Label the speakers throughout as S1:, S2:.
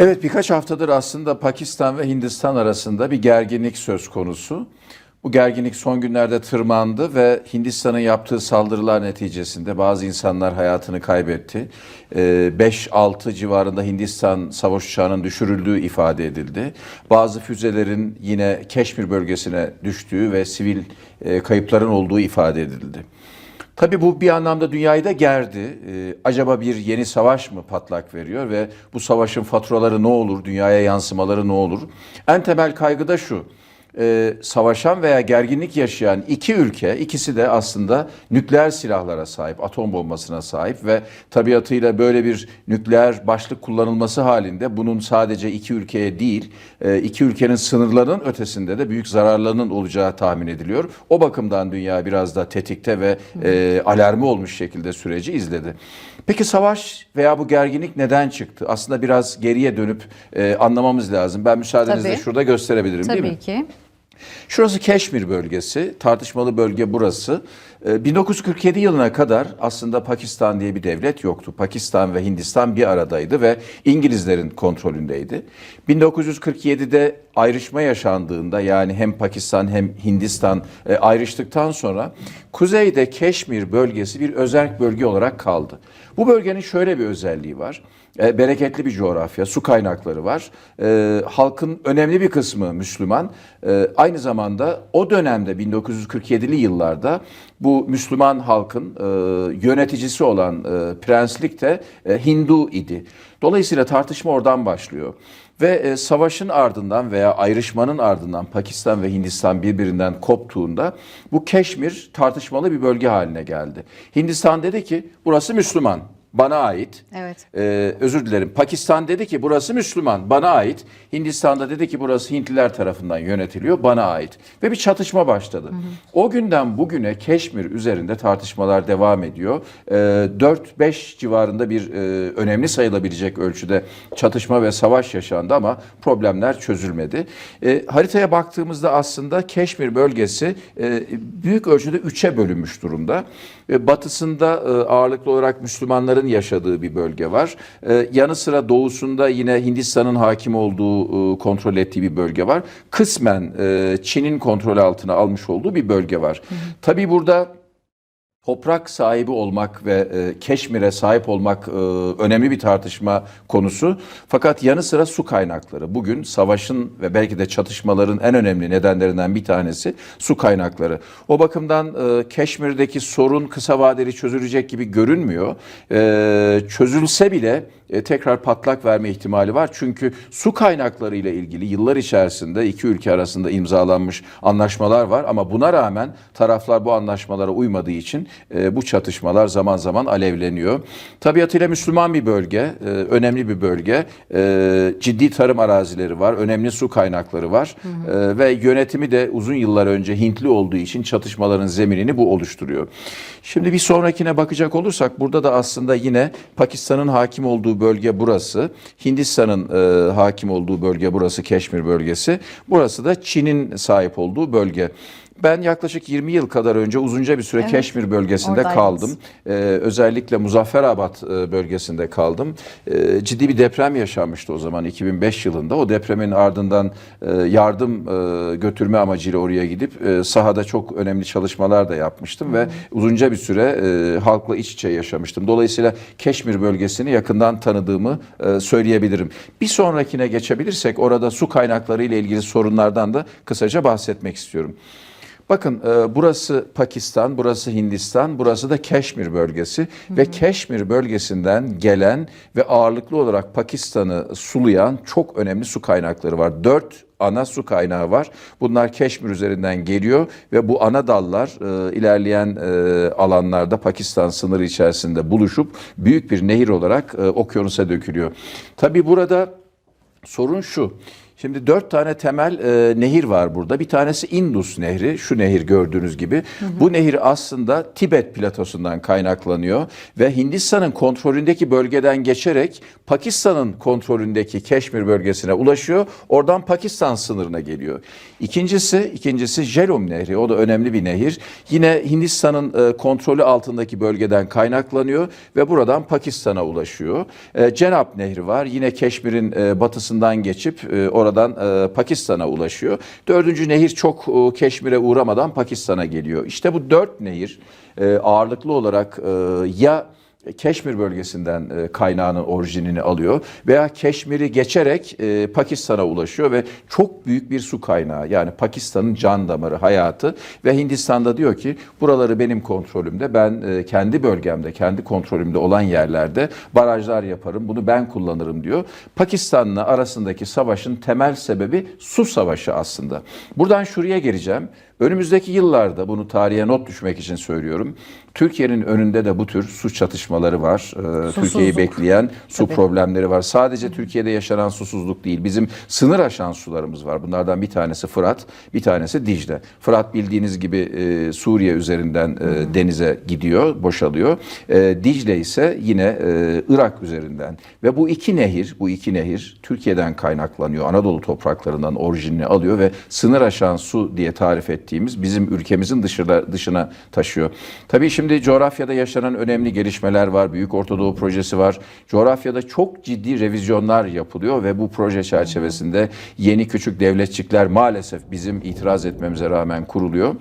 S1: Evet birkaç haftadır aslında Pakistan ve Hindistan arasında bir gerginlik söz konusu. Bu gerginlik son günlerde tırmandı ve Hindistan'ın yaptığı saldırılar neticesinde bazı insanlar hayatını kaybetti. Ee, 5-6 civarında Hindistan savaş uçağının düşürüldüğü ifade edildi. Bazı füzelerin yine Keşmir bölgesine düştüğü ve sivil e, kayıpların olduğu ifade edildi. Tabii bu bir anlamda dünyayı da gerdi. Ee, acaba bir yeni savaş mı patlak veriyor ve bu savaşın faturaları ne olur, dünyaya yansımaları ne olur? En temel kaygı da şu. Ee, savaşan veya gerginlik yaşayan iki ülke, ikisi de aslında nükleer silahlara sahip, atom bombasına sahip ve tabiatıyla böyle bir nükleer başlık kullanılması halinde bunun sadece iki ülkeye değil, e, iki ülkenin sınırlarının ötesinde de büyük zararlarının olacağı tahmin ediliyor. O bakımdan dünya biraz da tetikte ve e, alarmı olmuş şekilde süreci izledi. Peki savaş veya bu gerginlik neden çıktı? Aslında biraz geriye dönüp e, anlamamız lazım. Ben müsaadenizle
S2: Tabii.
S1: şurada gösterebilirim değil mi?
S2: Tabii ki.
S1: Şurası Keşmir bölgesi, tartışmalı bölge burası. Ee, 1947 yılına kadar aslında Pakistan diye bir devlet yoktu. Pakistan ve Hindistan bir aradaydı ve İngilizlerin kontrolündeydi. 1947'de ayrışma yaşandığında yani hem Pakistan hem Hindistan e, ayrıştıktan sonra kuzeyde Keşmir bölgesi bir özerk bölge olarak kaldı. Bu bölgenin şöyle bir özelliği var. E, bereketli bir coğrafya, su kaynakları var. E, halkın önemli bir kısmı Müslüman. Aynı zamanda o dönemde 1947'li yıllarda bu Müslüman halkın e, yöneticisi olan e, prenslik de e, Hindu idi. Dolayısıyla tartışma oradan başlıyor. Ve e, savaşın ardından veya ayrışmanın ardından Pakistan ve Hindistan birbirinden koptuğunda bu Keşmir tartışmalı bir bölge haline geldi. Hindistan dedi ki burası Müslüman, bana ait.
S2: Evet.
S1: Ee, özür dilerim. Pakistan dedi ki burası Müslüman, bana ait. Hindistan'da dedi ki burası Hintliler tarafından yönetiliyor, bana ait. Ve bir çatışma başladı. O günden bugüne Keşmir üzerinde tartışmalar devam ediyor. Ee, 4-5 civarında bir e, önemli sayılabilecek ölçüde çatışma ve savaş yaşandı ama problemler çözülmedi. E, haritaya baktığımızda aslında Keşmir bölgesi e, büyük ölçüde üçe bölünmüş durumda. E, batısında e, ağırlıklı olarak Müslümanların yaşadığı bir bölge var. E, yanı sıra doğusunda yine Hindistan'ın hakim olduğu, e, kontrol ettiği bir bölge var. Kısmen e, Çin'in kontrol altına almış olduğu bir bölge var. Tabii burada toprak sahibi olmak ve e, Keşmir'e sahip olmak e, önemli bir tartışma konusu. Fakat yanı sıra su kaynakları. Bugün savaşın ve belki de çatışmaların en önemli nedenlerinden bir tanesi su kaynakları. O bakımdan e, Keşmir'deki sorun kısa vadeli çözülecek gibi görünmüyor. E, çözülse bile e, tekrar patlak verme ihtimali var. Çünkü su kaynakları ile ilgili yıllar içerisinde iki ülke arasında imzalanmış anlaşmalar var ama buna rağmen taraflar bu anlaşmalara uymadığı için e, bu çatışmalar zaman zaman alevleniyor. Tabiatıyla Müslüman bir bölge, e, önemli bir bölge. E, ciddi tarım arazileri var, önemli su kaynakları var E, ve yönetimi de uzun yıllar önce Hintli olduğu için çatışmaların zeminini bu oluşturuyor. Şimdi bir sonrakine bakacak olursak burada da aslında yine Pakistan'ın hakim olduğu bölge burası. Hindistan'ın e, hakim olduğu bölge burası Keşmir bölgesi. Burası da Çin'in sahip olduğu bölge. Ben yaklaşık 20 yıl kadar önce uzunca bir süre
S2: Evet,
S1: Keşmir bölgesinde
S2: oradaydınız.
S1: kaldım. Ee, özellikle Muzafferabad e, bölgesinde kaldım. Ee, ciddi bir deprem yaşanmıştı o zaman 2005 yılında. O depremin ardından e, yardım e, götürme amacıyla oraya gidip e, sahada çok önemli çalışmalar da yapmıştım ve uzunca bir süre e, halkla iç içe yaşamıştım. Dolayısıyla Keşmir bölgesini yakından tanıdığımı e, söyleyebilirim. Bir sonrakine geçebilirsek orada su kaynakları ile ilgili sorunlardan da kısaca bahsetmek istiyorum. Bakın e, burası Pakistan, burası Hindistan, burası da Keşmir bölgesi ve Keşmir bölgesinden gelen ve ağırlıklı olarak Pakistan'ı sulayan çok önemli su kaynakları var. Dört ana su kaynağı var. Bunlar Keşmir üzerinden geliyor ve bu ana dallar e, ilerleyen e, alanlarda Pakistan sınırı içerisinde buluşup büyük bir nehir olarak e, okyanusa dökülüyor. Tabii burada sorun şu. Şimdi dört tane temel e, nehir var burada. Bir tanesi Indus Nehri. Şu nehir gördüğünüz gibi. Bu nehir aslında Tibet platosundan kaynaklanıyor ve Hindistan'ın kontrolündeki bölgeden geçerek Pakistan'ın kontrolündeki Keşmir bölgesine ulaşıyor. Oradan Pakistan sınırına geliyor. İkincisi, ikincisi Jhelum Nehri. O da önemli bir nehir. Yine Hindistan'ın e, kontrolü altındaki bölgeden kaynaklanıyor ve buradan Pakistan'a ulaşıyor. E, Cenab Nehri var. Yine Keşmir'in e, batısından geçip e, oradan e, Pakistan'a ulaşıyor. Dördüncü nehir çok e, Keşmir'e uğramadan Pakistan'a geliyor. İşte bu dört nehir e, ağırlıklı olarak e, ya Keşmir bölgesinden e, kaynağının orijinini alıyor veya Keşmir'i geçerek e, Pakistan'a ulaşıyor ve çok büyük bir su kaynağı yani Pakistan'ın can damarı hayatı ve Hindistan'da diyor ki buraları benim kontrolümde ben e, kendi bölgemde kendi kontrolümde olan yerlerde barajlar yaparım bunu ben kullanırım diyor. Pakistan'la arasındaki savaşın temel sebebi su savaşı aslında. Buradan şuraya geleceğim. Önümüzdeki yıllarda bunu tarihe not düşmek için söylüyorum. Türkiye'nin önünde de bu tür su çatışmaları var. Ee, Türkiye'yi bekleyen su
S2: Tabii.
S1: problemleri var. Sadece Türkiye'de yaşanan susuzluk değil. Bizim sınır aşan sularımız var. Bunlardan bir tanesi Fırat, bir tanesi Dicle. Fırat bildiğiniz gibi e, Suriye üzerinden e, denize gidiyor, boşalıyor. E, Dicle ise yine e, Irak üzerinden. Ve bu iki nehir, bu iki nehir Türkiye'den kaynaklanıyor. Anadolu topraklarından orijinini alıyor ve sınır aşan su diye tarif ettiğimiz bizim ülkemizin dışına, dışına taşıyor. Tabii şimdi coğrafyada yaşanan önemli gelişmeler var. Büyük Ortadoğu projesi var. Coğrafyada çok ciddi revizyonlar yapılıyor ve bu proje çerçevesinde yeni küçük devletçikler maalesef bizim itiraz etmemize rağmen kuruluyor.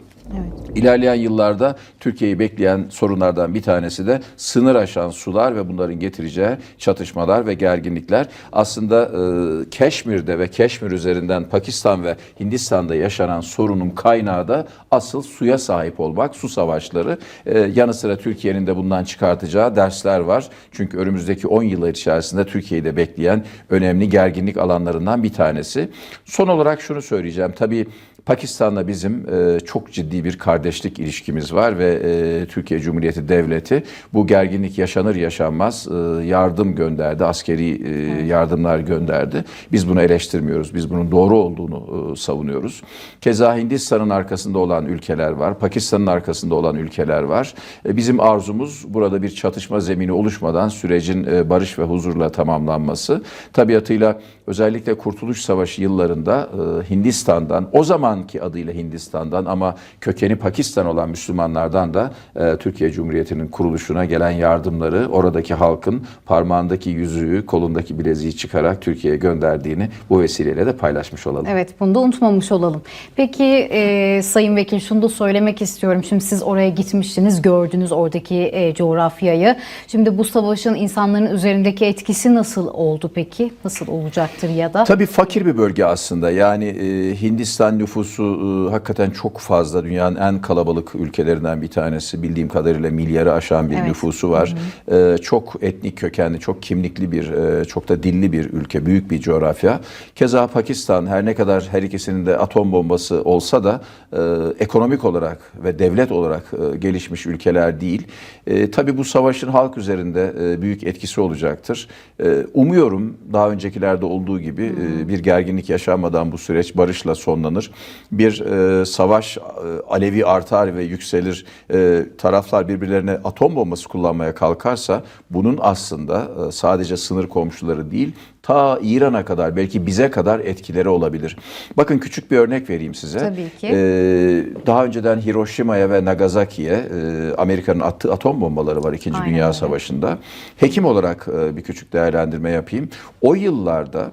S1: İlerleyen yıllarda Türkiye'yi bekleyen sorunlardan bir tanesi de sınır aşan sular ve bunların getireceği çatışmalar ve gerginlikler. Aslında e, Keşmir'de ve Keşmir üzerinden Pakistan ve Hindistan'da yaşanan sorunun kaynağı da asıl suya sahip olmak, su savaşları. E, yanı sıra Türkiye'nin de bundan çıkartacağı dersler var. Çünkü önümüzdeki 10 yıllar içerisinde Türkiye'yi de bekleyen önemli gerginlik alanlarından bir tanesi. Son olarak şunu söyleyeceğim. Tabii Pakistan'la bizim e, çok ciddi bir kardeşlik ilişkimiz var ve e, Türkiye Cumhuriyeti Devleti bu gerginlik yaşanır yaşanmaz e, yardım gönderdi, askeri e, yardımlar gönderdi. Biz bunu eleştirmiyoruz, biz bunun doğru olduğunu e, savunuyoruz. Keza Hindistan'ın arkasında olan ülkeler var, Pakistan'ın arkasında olan ülkeler var. E, bizim arzumuz burada bir çatışma zemini oluşmadan sürecin e, barış ve huzurla tamamlanması. Tabiatıyla özellikle Kurtuluş Savaşı yıllarında e, Hindistan'dan, o zamanki adıyla Hindistan'dan ama kökeni Pakistan olan Müslümanlardan da e, Türkiye Cumhuriyeti'nin kuruluşuna gelen yardımları oradaki halkın parmağındaki yüzüğü, kolundaki bileziği çıkarak Türkiye'ye gönderdiğini bu vesileyle de paylaşmış olalım.
S2: Evet bunu da unutmamış olalım. Peki e, Sayın Vekil şunu da söylemek istiyorum. Şimdi siz oraya gitmiştiniz, gördünüz oradaki e, coğrafyayı. Şimdi bu savaşın insanların üzerindeki etkisi nasıl oldu peki? Nasıl olacaktır ya da?
S1: Tabii fakir bir bölge aslında. Yani e, Hindistan nüfusu e, hakikaten çok fazla. Dünyanın en kalabalık ülkelerinden bir tanesi. Bildiğim kadarıyla milyarı aşan bir
S2: Evet.
S1: nüfusu var. E, çok etnik kökenli, çok kimlikli bir, e, çok da dilli bir ülke. Büyük bir coğrafya. Keza Pakistan her ne kadar her ikisinin de atom bombası olsa da e, ekonomik olarak ve devlet olarak e, gelişmiş ülkeler değil. E, tabii bu savaşın halk üzerinde e, büyük etkisi olacaktır. E, umuyorum daha öncekilerde olduğu gibi e, bir gerginlik yaşanmadan bu süreç barışla sonlanır. Bir e, savaş e, alevi artar ve yükselir. E, taraflar birbirlerine atom bombası kullanmaya kalkarsa bunun aslında e, sadece sınır komşuları değil ta İran'a kadar belki bize kadar etkileri olabilir. Bakın küçük bir örnek vereyim size.
S2: Tabii ki.
S1: Ee, daha önceden Hiroşima'ya ve Nagasaki'ye e, Amerika'nın attığı atom bombaları var 2.
S2: Aynen
S1: Dünya
S2: öyle.
S1: Savaşı'nda. Hekim olarak e, bir küçük değerlendirme yapayım. O yıllarda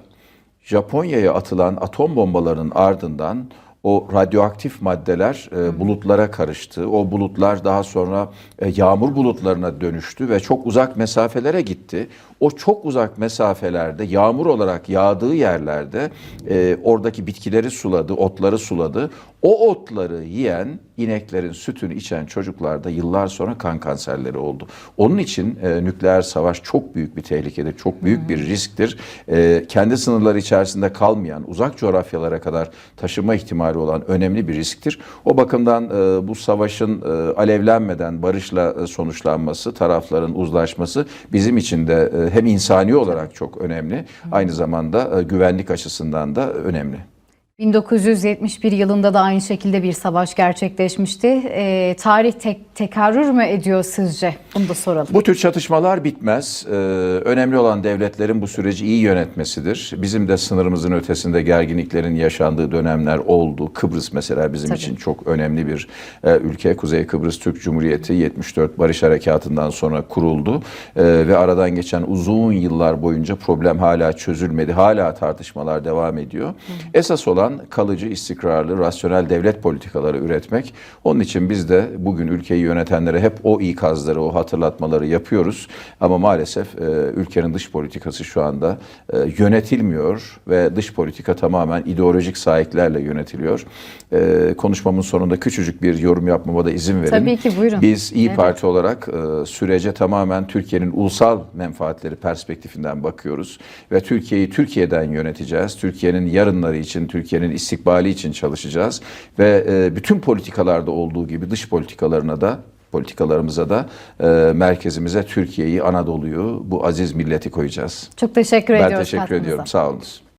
S1: Japonya'ya atılan atom bombalarının ardından o radyoaktif maddeler e, bulutlara karıştı. O bulutlar daha sonra e, yağmur bulutlarına dönüştü ve çok uzak mesafelere gitti. O çok uzak mesafelerde yağmur olarak yağdığı yerlerde e, oradaki bitkileri suladı, otları suladı. O otları yiyen ineklerin sütünü içen çocuklarda yıllar sonra kan kanserleri oldu. Onun için e, nükleer savaş çok büyük bir tehlikedir, çok büyük bir risktir. E, kendi sınırları içerisinde kalmayan, uzak coğrafyalara kadar taşıma ihtimali itibari olan önemli bir risktir. O bakımdan e, bu savaşın e, alevlenmeden barışla e, sonuçlanması, tarafların uzlaşması bizim için de hem insani olarak çok önemli, aynı zamanda güvenlik açısından da önemli.
S2: 1971 yılında da aynı şekilde bir savaş gerçekleşmişti. Ee, tarih tek, tekerrür mü ediyor sizce? Bunu da soralım.
S1: Bu tür çatışmalar bitmez. Ee, önemli olan devletlerin bu süreci iyi yönetmesidir. Bizim de sınırımızın ötesinde gerginliklerin yaşandığı dönemler oldu. Kıbrıs mesela bizim
S2: Tabii.
S1: için çok önemli bir e, ülke. Kuzey Kıbrıs Türk Cumhuriyeti 74 Barış Harekatı'ndan sonra kuruldu. Ee, ve aradan geçen uzun yıllar boyunca problem hala çözülmedi. Hala tartışmalar devam ediyor. Esas olan kalıcı, istikrarlı, rasyonel devlet politikaları üretmek. Onun için biz de bugün ülkeyi yönetenlere hep o ikazları, o hatırlatmaları yapıyoruz. Ama maalesef e, ülkenin dış politikası şu anda e, yönetilmiyor ve dış politika tamamen ideolojik sahiplerle yönetiliyor. E, konuşmamın sonunda küçücük bir yorum yapmama da izin verin.
S2: Tabii ki, buyurun.
S1: Biz İyi
S2: Evet.
S1: Parti olarak e, sürece tamamen Türkiye'nin ulusal menfaatleri perspektifinden bakıyoruz ve Türkiye'yi Türkiye'den yöneteceğiz. Türkiye'nin yarınları için, Türkiye'nin istikbali için çalışacağız ve e, bütün politikalarda olduğu gibi dış politikalarına da politikalarımıza da e, merkezimize Türkiye'yi, Anadolu'yu, bu aziz milleti koyacağız.
S2: Çok teşekkür
S1: Ben
S2: ediyoruz
S1: teşekkür
S2: katkınıza.
S1: ediyorum. Sağ olunuz.